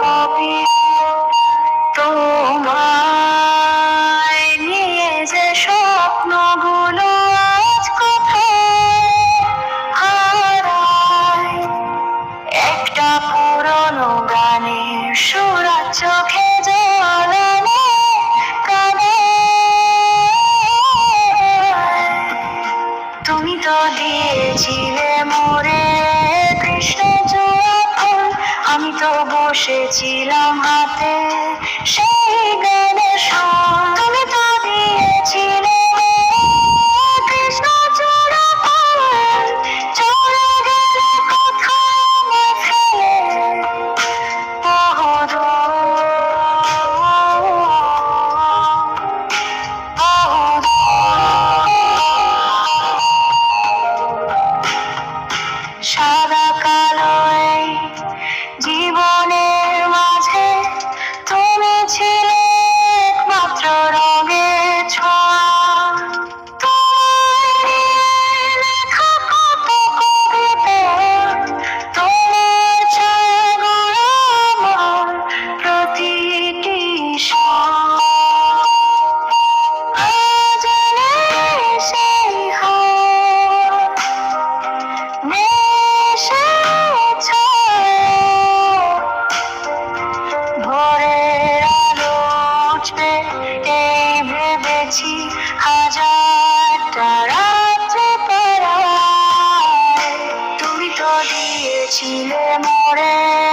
পাবি তোমায় নিয়ে যে স্বপ্নগুলো আজ কোথায়? হারায়। একটা পুরনো গানের সুরা চোখে তুমি তো দিয়েছিলে মোরে তুমি তো দিয়েছিলে মরে।